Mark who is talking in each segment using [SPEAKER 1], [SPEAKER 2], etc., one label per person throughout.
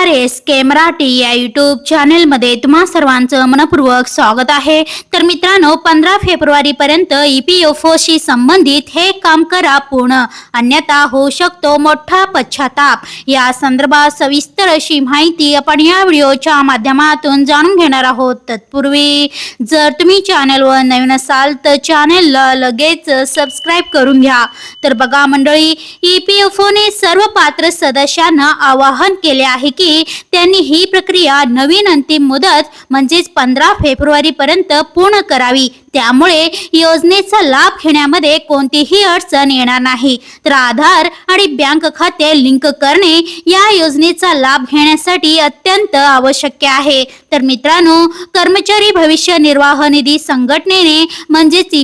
[SPEAKER 1] नमस्कार एस के मराठी या युट्यूब चॅनेलमध्ये तुम्हा सर्वांचं मनपूर्वक स्वागत आहे. तर मित्रांनो पंधरा फेब्रुवारी पर्यंत शी संबंधित हे काम करा पूर्ण. अन्यथा होऊ शकतो मोठा पश्चाताप. या संदर्भात सविस्तर अशी माहिती आपण या व्हिडिओच्या माध्यमातून जाणून घेणार आहोत. तत्पूर्वी जर तुम्ही चॅनलवर नवीन असाल तर चॅनेलला लगेच सबस्क्राईब करून घ्या. तर बघा मंडळी ई पी एफ ओने सर्व पात्र सदस्यांना आवाहन केले आहे की त्यांनी ही प्रक्रिया नवीन अंतिम मुदत म्हणजेच पंधरा फेब्रुवारी पर्यंत पूर्ण करावी. त्यामुळे योजनेचा लाभ घेण्यामध्ये कोणतीही अडचण येणार नाही. तर आधार आणि बँक खाते लिंक करणे या योजनेचा लाभ घेण्यासाठी अत्यंत आवश्यक आहे. तर मित्रांनो कर्मचारी भविष्य निर्वाह निधी संघटनेने म्हणजेच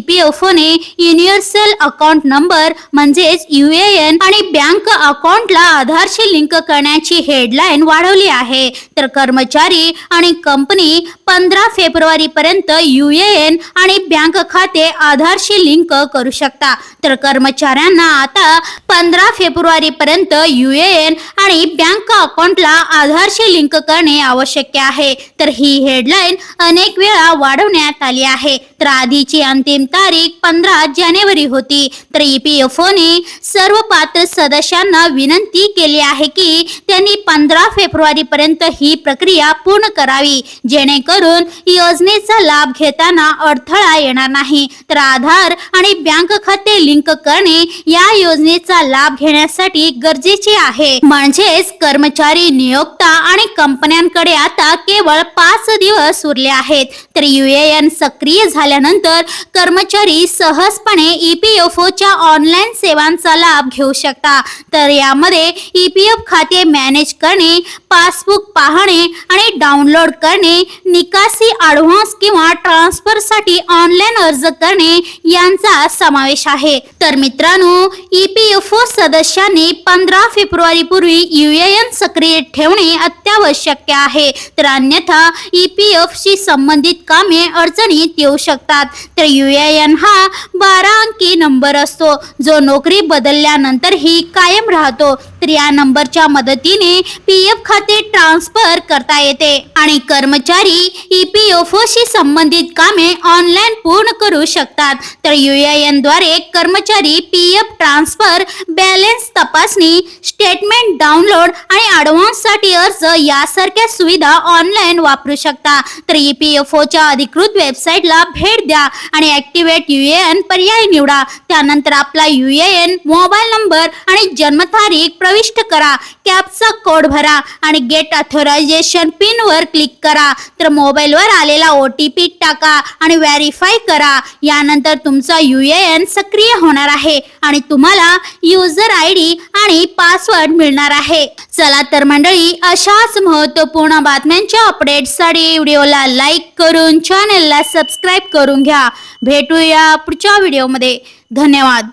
[SPEAKER 1] ने युनिव्हर्सल अकाउंट नंबर म्हणजेच यू एन आणि बँक अकाउंटला आधारशी लिंक करण्याची हेडलाईन वाढवली आहे. तर कर्मचारी आणि कंपनी पंधरा फेब्रुवारी पर्यंत यू एन आणि बँक खाते आधारशी लिंक करू शकता. तर कर्मचाऱ्यांना आता पंधरा फेब्रुवारी पर्यंत युएएन एन आणि बँक अकाउंटला आधारशी लिंक करणे आवश्यक आहे. तर ही हेडलाईन अनेक वेळा वाढवण्यात आली आहे. तर आधीची अंतिम तारीख पंधरा जानेवारी होती. तर ईपीएफओने ने सर्व पात्र सदस्यांना विनंती केली आहे की त्यांनी पंधरा फेब्रुवारी पर्यंत ही प्रक्रिया पूर्ण करावी. जेणेकरून योजनेचा लाभ घेताना अडथळा येणार नाही. तर आधार आणि बँक खाते लिंक करणे या योजनेचा लाभ घेण्यासाठी गरजेचे आहे. म्हणजेच कर्मचारी नियोक्ता आणि कंपन्यांकडे आता केवळ पाच दिवस उरले आहेत. तर युएएन सक्रिय झाल्यानंतर कर्मचारी सहजपणे E ईपीएफओच्या ऑनलाईन सेवांचा लाभ घेऊ शकता. तर यामध्ये ईपीएफ खाते मॅनेज करणे पासबुक पाहणे आणि डाउनलोड करणे निकासी ॲडव्हान्स किंवा ट्रान्सफरसाठी ऑनलाईन अर्ज करणे यांचा समावेश आहे. तर मित्रांनो ईपीएफओ सदस्यांनी पंधरा फेब्रुवारी पूर्वी युएएन सक्रिय ठेवणे अत्यावश्यक आहे. तर अन्यथा ईपीएफ शी संबंधित कामे अडचणीत येऊ शकतात. तर युएएन हा बारा अंकी नंबर असतो. जो नोकरी बदलल्यानंतरही कायम राहतो. तर या नंबरच्या मदतीने पी एफ खाते ट्रान्सफर करता येते. आणि कर्मचारी ईपीएफओ शी संबंधित कामे ऑनलाईन पूर्ण करू शकतात. तर युएएनद्वारे कर्मचारी पीएफ ट्रान्सफर बॅलन्स तपासणी स्टेटमेंट डाउनलोड आणि ॲडव्हान्ससाठी अर्ज यासारख्या सुविधा ऑनलाईन वापरू शकता. तर ईपीएफओच्या अधिकृत वेबसाईटला भेट द्या आणि ऍक्टिव्हेट युएएन पर्याय निवडा. त्यानंतर आपला युएएन मोबाईल नंबर आणि जन्मतारीख प्रविष्ट करा. कॅपचा कोड भरा. आणि गेट ऑथोरायझेशन पिन वर क्लिक करा. तर मोबाईलवर आलेला ओ टी पी टाका आणि व्हेरीफाय करा. यानंतर तुमचा युएएन सक्रिय होणार आहे आणि तुम्हाला युजर आय डी आणि पासवर्ड मिळणार आहे. चला तर मंडळी अशाच महत्त्वपूर्ण बातम्यांच्या अपडेटसाठी व्हिडिओला लाईक करून चॅनलला सबस्क्राईब करून घ्या. भेटूया पुढच्या व्हिडिओमध्ये धन्यवाद.